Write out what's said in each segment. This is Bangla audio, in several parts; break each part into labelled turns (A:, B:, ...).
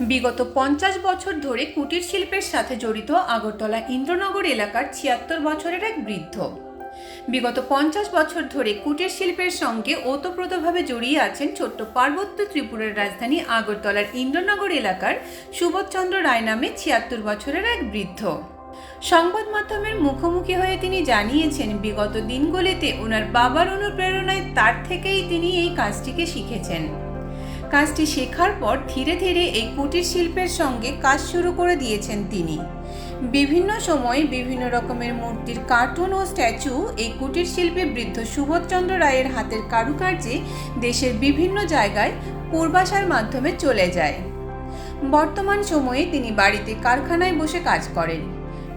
A: বিগত পঞ্চাশ বছর ধরে কুটির শিল্পের সাথে জড়িত আগরতলা ইন্দ্রনগর এলাকার ছিয়াত্তর বছরের এক বৃদ্ধ। বিগত পঞ্চাশ বছর ধরে কুটির শিল্পের সঙ্গে ওতপ্রোতভাবে জড়িয়ে আছেন ছোট্ট পার্বত্য ত্রিপুরার রাজধানী আগরতলার ইন্দ্রনগর এলাকার সুবোধচন্দ্র রায় নামে ছিয়াত্তর বছরের এক বৃদ্ধ। সংবাদ মাধ্যমের মুখোমুখি হয়ে তিনি জানিয়েছেন, বিগত দিনগুলিতে ওনার বাবার অনুপ্রেরণায় তার থেকেই তিনি এই কাজটিকে শিখেছেন। কাজটি শেখার পর ধীরে ধীরে এই কুটির শিল্পের সঙ্গে কাজ শুরু করে দিয়েছেন তিনি। বিভিন্ন সময়ে বিভিন্ন রকমের মূর্তির কার্টুন ও স্ট্যাচু এই কুটির শিল্পী বৃদ্ধ সুবোধচন্দ্র রায়ের হাতের কারুকার্যে দেশের বিভিন্ন জায়গায় পূর্বাশার মাধ্যমে চলে যায়। বর্তমান সময়ে তিনি বাড়িতে কারখানায় বসে কাজ করেন।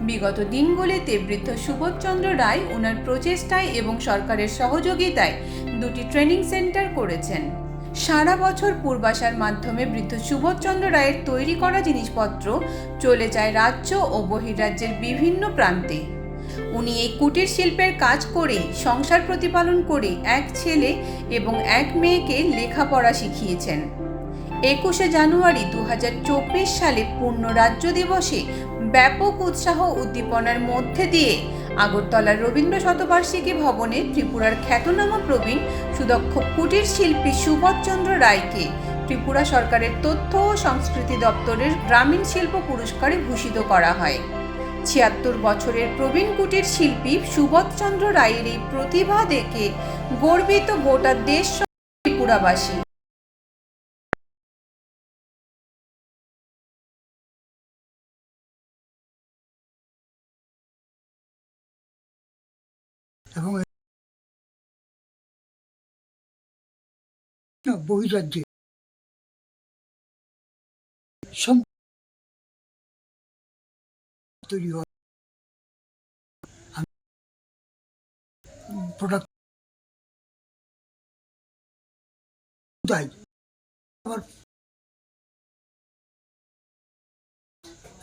A: বিগত দিনগুলিতে বৃদ্ধ সুবোধচন্দ্র রায় ওনার প্রচেষ্টায় এবং সরকারের সহযোগিতায় দুটি ট্রেনিং সেন্টার করেছেন। সারা বছর পূর্বাশার মাধ্যমে বৃদ্ধ সুবোধচন্দ্র রায়ের তৈরি করা জিনিসপত্র চলে যায় রাজ্য ও বহির্রাজ্যের বিভিন্ন প্রান্তে। উনি এই কুটির শিল্পের কাজ করে, সংসার প্রতিপালন করে এক ছেলে এবং এক মেয়েকে লেখাপড়া শিখিয়েছেন। একুশে জানুয়ারি দু হাজার চব্বিশ সালে পূর্ণ রাজ্য দিবসে ব্যাপক উৎসাহ উদ্দীপনার মধ্যে দিয়ে আগরতলার রবীন্দ্র শতবার্ষিকী ভবনে ত্রিপুরার খ্যাতনামা প্রবীণ সুদক্ষ কুটির শিল্পী সুবোধচন্দ্র রায়কে ত্রিপুরা সরকারের তথ্য ও সংস্কৃতি দপ্তরের গ্রামীণ শিল্প পুরস্কারে ভূষিত করা হয়। ছিয়াত্তর বছরের প্রবীণ কুটির শিল্পী সুবোধচন্দ্র রায়ের এই প্রতিভা দেখে গর্বিত গোটা দেশ ত্রিপুরাবাসী।
B: এবং বহিরাজ্যে। তৈরি হয়।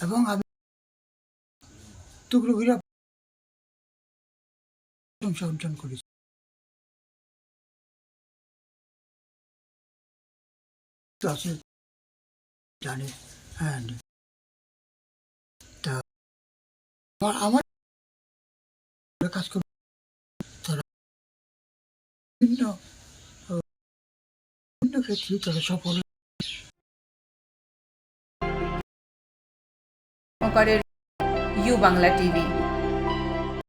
B: এবং আমি টুকরো অর্জন করেছি। তো আছে জানে হ্যাঁ তা বিভিন্ন ক্ষেত্রে তারা সফল
A: ইউ বাংলা টিভি